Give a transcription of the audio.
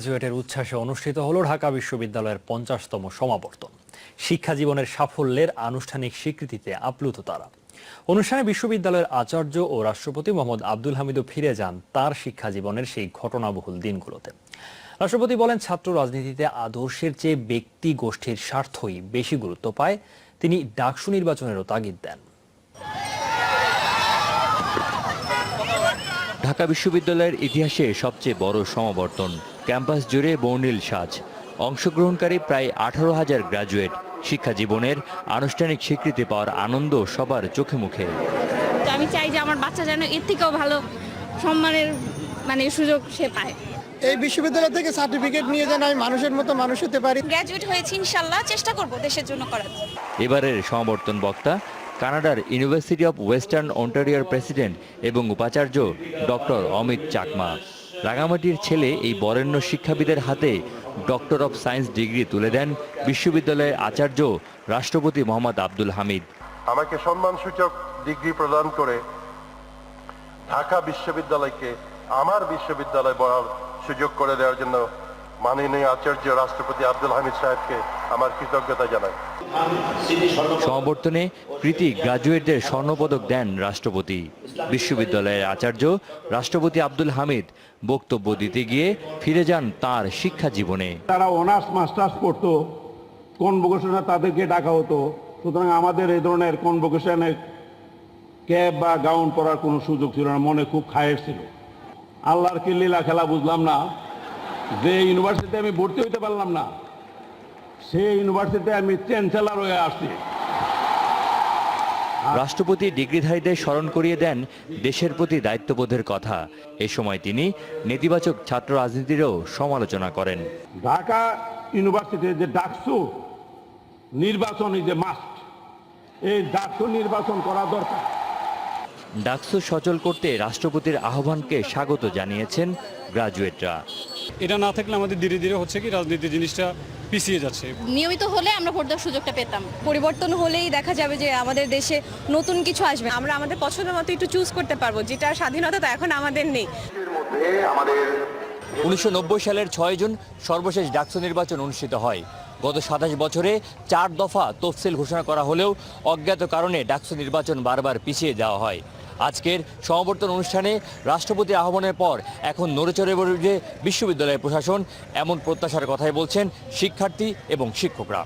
গ্রাজুয়েটের উচ্ছ্বাসে অনুষ্ঠিত হলো ঢাকা বিশ্ববিদ্যালয়ের পঞ্চাশতম সমাবর্তন। শিক্ষা জীবনের সাফল্যের আনুষ্ঠানিক স্বীকৃতিতে আপ্লুত তারা। অনুষ্ঠানে বিশ্ববিদ্যালয়ের আচার্য ও রাষ্ট্রপতি মোহাম্মদ আব্দুল হামিদও ফিরে যান তার শিক্ষা জীবনের সেই ঘটনাবহুল দিনগুলোতে। রাষ্ট্রপতি বলেন, ছাত্র রাজনীতিতে আদর্শের চেয়ে ব্যক্তি গোষ্ঠীর স্বার্থই বেশি গুরুত্ব পায়। তিনি ডাকসু নির্বাচনেরও তাগিদ দেন। ঢাকা বিশ্ববিদ্যালয়ের ইতিহাসে সবচেয়ে বড় সমাবর্তন ক্যাম্পাস জুড়ে বর্ণিল সাজ। অংশগ্রহণকারী প্রায় আঠারো হাজার গ্রাজুয়েট। শিক্ষা জীবনের আনুষ্ঠানিক স্বীকৃতি পাওয়ার আনন্দ সবার চোখে মুখে। তো আমি চাই যে আমার বাচ্চা যেন এর থেকেও ভালো সম্মানের মানে সুযোগ সে পায়। এই বিশ্ববিদ্যালয় থেকে সার্টিফিকেট নিয়ে যেন আমি মানুষের মতো মানুষ হতে পারি। গ্র্যাজুয়েট হয়েছি ইনশাল্লাহ চেষ্টা করব দেশের জন্য করার। এবারের সমাবর্তন বক্তা কানাডার ইউনিভার্সিটি অব ওয়েস্টার্ন অন্টারিয়ার প্রেসিডেন্ট এবং উপাচার্য ডক্টর অমিত চাকমা। রাঙামাটির ছেলে এই বরেণ্য শিক্ষাবিদের হাতে ডক্টর অব সায়েন্স ডিগ্রি তুলে দেন বিশ্ববিদ্যালয়ের আচার্য রাষ্ট্রপতি মোহাম্মদ আব্দুল হামিদ। আমাকে সম্মানসূচক ডিগ্রি প্রদান করে ঢাকা বিশ্ববিদ্যালয়কে আমার বিশ্ববিদ্যালয় বলার সুযোগ করে দেওয়ার জন্য মাননীয় আচার্য রাষ্ট্রপতি আব্দুল হামিদ সাহেবকে আমার কৃতজ্ঞতা জানাই। সমাবর্তনে কৃতি গ্রাজুয়েটদের স্বর্ণপদক দেন রাষ্ট্রপতি। বিশ্ববিদ্যালয়ের আচার্য রাষ্ট্রপতি আব্দুল হামিদ বক্তব্য দিতে গিয়ে ফিরে যান তার শিক্ষা জীবনে। তারা অনার্স মাস্টার্স পড়তো কনভোকেশনে তাদেরকে ডাকা হতো। সুতরাং আমাদের এই ধরনের কোন কনভোকেশনে ক্যাব বা গাউন পরার কোনো সুযোগ ছিল না মনে খুব খায়ের ছিল। আল্লাহর কি লীলা খেলা বুঝলাম না যে ইউনিভার্সিটিতে আমি ভর্তি হইতে পারলাম না সেই ইউনিভার্সিটিতে আমি চ্যান্সেলার হয়ে আসছি। রাষ্ট্রপতি ডিগ্রিধারীদের স্মরণ করিয়ে দেন দেশের প্রতি দায়িত্ববোধের কথা। এ সময় তিনি নেতিবাচক ছাত্র রাজনীতিরও সমালোচনা করেন। ঢাকা ইউনিভার্সিটির যে ডাকসু নির্বাচন ইজ এ মাস্ট এই ডাকসু নির্বাচন করা দরকার। ডাকসু সচল করতে রাষ্ট্রপতির আহ্বানকে স্বাগত জানিয়েছেন গ্রাজুয়েটরা। এটা না থাকলে আমাদের ধীরে ধীরে হচ্ছে কি রাজনীতি জিনিসটা পিছিয়ে যাচ্ছে। নিয়মিত হলে আমরা ভোট দেওয়ার সুযোগটা পেতাম। পরিবর্তন হলেই দেখা যাবে যে আমাদের দেশে নতুন কিছু আসবে। আমরা আমাদের পছন্দ মতো একটু চুজ করতে পারব যেটা স্বাধীনতা তো এখন আমাদের নেই। উনিশশো সালের ছয় জুন সর্বশেষ ডাকসু নির্বাচন অনুষ্ঠিত হয়। গত সাতাশ বছরে চার দফা তফসিল ঘোষণা করা হলেও অজ্ঞাত কারণে ডাকসু নির্বাচন বারবার পিছিয়ে যাওয়া হয়। আজকের সমাবর্তন অনুষ্ঠানে রাষ্ট্রপতি আহ্বানের পর এখন নড়েচড়ে বসে বিশ্ববিদ্যালয়ের প্রশাসন এমন প্রত্যাশার কথাই বলছেন শিক্ষার্থী এবং শিক্ষকরা।